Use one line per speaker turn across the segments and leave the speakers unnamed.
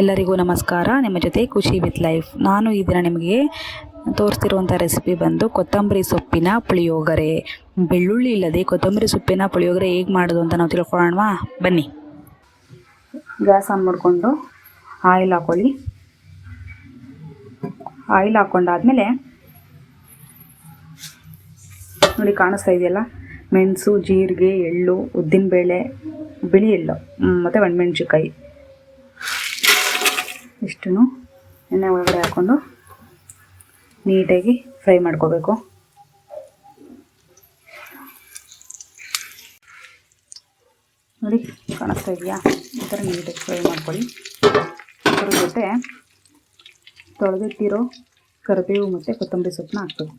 ಎಲ್ಲರಿಗೂ ನಮಸ್ಕಾರ. ನಿಮ್ಮ ಜೊತೆ ಖುಷಿ ವಿತ್ ಲೈಫ್. ನಾನು ಈ ದಿನ ನಿಮಗೆ ತೋರಿಸ್ತಿರುವಂಥ ರೆಸಿಪಿ ಬಂದು ಕೊತ್ತಂಬರಿ ಸೊಪ್ಪಿನ ಪುಳಿಯೋಗರೆ. ಬೆಳ್ಳುಳ್ಳಿ ಇಲ್ಲದೆ ಕೊತ್ತಂಬರಿ ಸೊಪ್ಪಿನ ಪುಳಿಯೋಗರೆ ಹೇಗೆ ಮಾಡೋದು ಅಂತ ನಾವು ತಿಳ್ಕೊಳ್ಳೋಣವಾ? ಬನ್ನಿ. ಗ್ಯಾಸ್ ಆನ್ ಮಾಡಿಕೊಂಡು ಆಯಿಲ್ ಹಾಕೊಳ್ಳಿ. ಆಯಿಲ್ ಹಾಕ್ಕೊಂಡಾದ್ಮೇಲೆ ನೋಡಿ ಕಾಣಿಸ್ತಾ ಇದೆಯಲ್ಲ? ಮೆಣಸು, ಜೀರಿಗೆ, ಎಳ್ಳು, ಉದ್ದಿನಬೇಳೆ, ಬಿಳಿ ಎಳ್ಳು ಮತ್ತು ಒಣಮೆಣ್ಸಿನ್ಕಾಯಿ. ಇಷ್ಟು ಎಣ್ಣೆ ಒಳಗಡೆ ಹಾಕ್ಕೊಂಡು ನೀಟಾಗಿ ಫ್ರೈ ಮಾಡ್ಕೋಬೇಕು. ನೋಡಿ, ಕಾಣಿಸ್ತಾ ಇದೆಯಾ? ಈ ಥರ ನೀಟಾಗಿ ಫ್ರೈ ಮಾಡ್ಕೊಳ್ಳಿ. ಅದ್ರ ಜೊತೆ ತೊಳೆದಿಟ್ಟಿರೋ ಕರಿಬೇವು ಮತ್ತು ಕೊತ್ತಂಬರಿ ಸೊಪ್ಪನ್ನ ಹಾಕ್ಬೇಕು.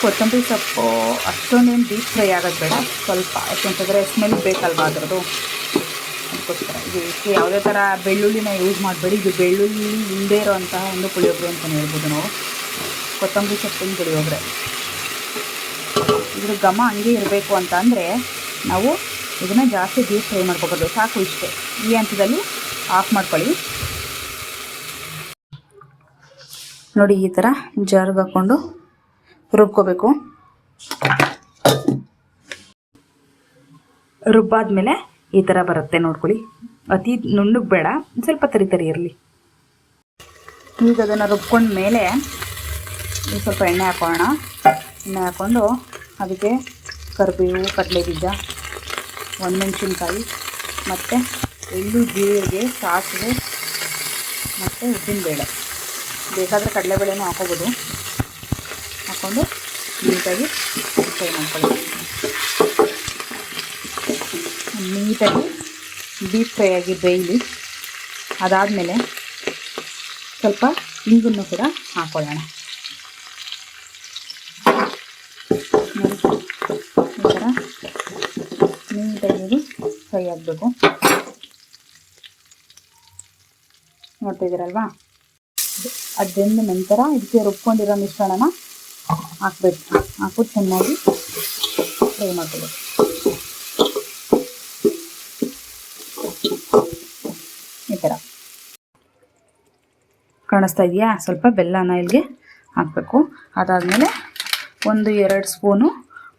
ಕೊತ್ತಂಬರಿ ಸೊಪ್ಪು ಅಷ್ಟೊಂದೇನು ಡೀಪ್ ಫ್ರೈ ಆಗೋದು ಬೇಡ, ಸ್ವಲ್ಪ. ಯಾಕೆಂತಂದರೆ ಸ್ಮೆಲ್ ಬೇಕಲ್ವ ಅದರದ್ದು? ಅದಕ್ಕೋಸ್ಕರ. ಇದಕ್ಕೆ ಯಾವುದೇ ಥರ ಬೆಳ್ಳುಳ್ಳಿನ ಯೂಸ್ ಮಾಡಬೇಡಿ. ಇದು ಬೆಳ್ಳುಳ್ಳಿ ಇಲ್ಲದೇ ಇರೋವಂತಹ ಒಂದು ಪುಳಿಯೋಗರೆ ಅಂತಲೇ ಹೇಳ್ಬೋದು ನಾವು. ಕೊತ್ತಂಬರಿ ಸೊಪ್ಪಿನ ಪುಳಿಯೋಗರೆ. ಇದ್ರ ಘಮ ಹಂಗೆ ಇರಬೇಕು ಅಂತ ಅಂದರೆ ನಾವು ಇದನ್ನು ಜಾಸ್ತಿ ಡೀಪ್ ಫ್ರೈ ಮಾಡ್ಕೊಬಾರ್ದು. ಸಾಕು ಇಷ್ಟೇ. ಈ ಹಂತದಲ್ಲಿ ಆಫ್ ಮಾಡ್ಕೊಳ್ಳಿ. ನೋಡಿ ಈ ಥರ ಜಾರ್ಗೆ ಹಾಕ್ಕೊಂಡು ರುಬ್ಕೋಬೇಕು. ರುಬ್ಬಾದ್ಮೇಲೆ ಈ ಥರ ಬರುತ್ತೆ ನೋಡ್ಕೊಳ್ಳಿ. ಅತಿ ನುಣ್ಣಗೆ ಬೇಡ, ಸ್ವಲ್ಪ ತರಿ ತರಿ ಇರಲಿ. ಈಗ ಅದನ್ನು ರುಬ್ಕೊಂಡ ಮೇಲೆ ಸ್ವಲ್ಪ ಎಣ್ಣೆ ಹಾಕೋಣ. ಎಣ್ಣೆ ಹಾಕ್ಕೊಂಡು ಅದಕ್ಕೆ ಕರಿಬೇವು ಕಡಲೆ ಬೀಜ ಒಣಮೆಣ್ಸಿನ್ಕಾಯಿ ಮತ್ತು ಎಳ್ಳು, ಜೀರಿಗೆ, ಸಾಸಿವೆ ಮತ್ತು ಉದ್ದಿನಬೇಳೆ. ಬೇಕಾದರೆ ಕಡಲೆಬೇಳೆನೂ ಹಾಕೋಬೋದು. ಹಾಕ್ಕೊಂಡು ನೀಟಾಗಿ ಫ್ರೈ ಮಾಡ್ಕೊಳ್ಳಿ ನೀಟಾಗಿ ಡೀಪ್ ಫ್ರೈ ಆಗಿ ಬೇಯಲಿ. ಅದಾದಮೇಲೆ ಸ್ವಲ್ಪ ಇಂಗನ್ನು ಕೂಡ ಹಾಕ್ಕೊಳ್ಳೋಣ ಈ ಥರ ಫ್ರೈ ಆಗಬೇಕು. ನೋಡ್ತಾ ಇದ್ದೀರಲ್ವಾ? ಅದರಿಂದ ನಂತರ ಇದಕ್ಕೆ ರುಬ್ಕೊಂಡಿರೋ ಮಿಶ್ರಣನ ಹಾಕ್ಬೇಕು. ಹಾಕ್ಬಿಟ್ಟು ಚೆನ್ನಾಗಿ ಫ್ರೈ ಮಾಡ್ಕೋಬೇಕು. ಈ ಥರ. ಕಾಣಿಸ್ತಾ ಇದೆಯಾ? ಸ್ವಲ್ಪ ಬೆಲ್ಲನ ಇಲ್ಲಿಗೆ ಹಾಕಬೇಕು. ಅದಾದಮೇಲೆ ಒಂದು ಎರಡು ಸ್ಪೂನು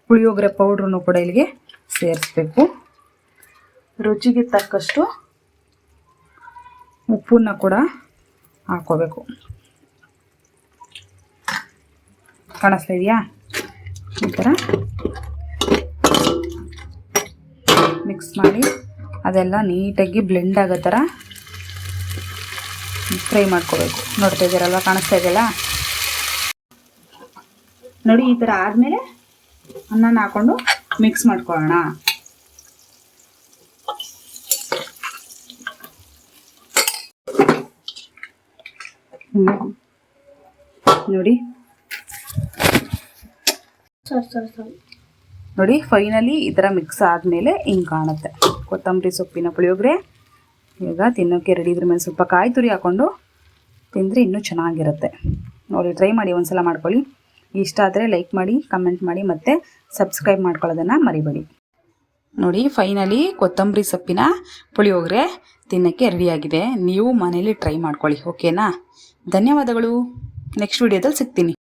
ಪುಳಿಯೋಗರೆ ಪೌಡ್ರನ್ನು ಕೂಡ ಇಲ್ಲಿಗೆ ಸೇರಿಸ್ಬೇಕು. ರುಚಿಗೆ ತಕ್ಕಷ್ಟು ಉಪ್ಪನ್ನು ಕೂಡ ಹಾಕೋಬೇಕು ಕಾಣಿಸ್ತಾ ಇದೆಯಾ? ಈ ಥರ. ಮಿಕ್ಸ್ ಮಾಡಿ ಅದೆಲ್ಲ ನೀಟಾಗಿ ಬ್ಲೆಂಡ್ ಆಗೋ ಥರ ಫ್ರೈ ಮಾಡ್ಕೋಬೇಕು. ನೋಡ್ತಾ ಇದ್ದೀರಲ್ವ? ಕಾಣಿಸ್ತಾ ಇದೆಯಲ್ಲ? ನೋಡಿ, ಈ ಥರ ಆದಮೇಲೆ ಅನ್ನನ ಹಾಕೊಂಡು ಮಿಕ್ಸ್ ಮಾಡ್ಕೊಳ್ಳೋಣ. ನೋಡಿ ನೋಡಿ ಫೈನಲಿ ಈ ಥರ ಮಿಕ್ಸ್ ಆದಮೇಲೆ ಹಿಂಗೆ ಕಾಣುತ್ತೆ. ಕೊತ್ತಂಬರಿ ಸೊಪ್ಪಿನ ಪುಳಿಯೋಗರೆ. ಈಗ ತಿನ್ನೋಕ್ಕೆ ರೆಡಿ ಇದ್ರ ಮೇಲೆ ಸ್ವಲ್ಪ ಕಾಯಿ ತುರಿ ಹಾಕ್ಕೊಂಡು ತಿಂದರೆ ಇನ್ನೂ ಚೆನ್ನಾಗಿರುತ್ತೆ. ನೋಡಿ ಟ್ರೈ ಮಾಡಿ ಒಂದ್ಸಲ ಮಾಡ್ಕೊಳ್ಳಿ. ಇಷ್ಟ ಆದರೆ ಲೈಕ್ ಮಾಡಿ ಕಮೆಂಟ್ ಮಾಡಿ ಮತ್ತು ಸಬ್ಸ್ಕ್ರೈಬ್ ಮಾಡ್ಕೊಳ್ಳೋದನ್ನು ಮರಿಬೇಡಿ. ನೋಡಿ ಫೈನಲಿ ಕೊತ್ತಂಬರಿ ಸೊಪ್ಪಿನ ಪುಳಿಯೋಗರೆ ತಿನ್ನೋಕ್ಕೆ ರೆಡಿಯಾಗಿದೆ ನೀವು ಮನೇಲಿ ಟ್ರೈ ಮಾಡ್ಕೊಳ್ಳಿ ಓಕೆನಾ ಧನ್ಯವಾದಗಳು. ನೆಕ್ಸ್ಟ್ ವಿಡಿಯೋದಲ್ಲಿ ಸಿಗ್ತೀನಿ.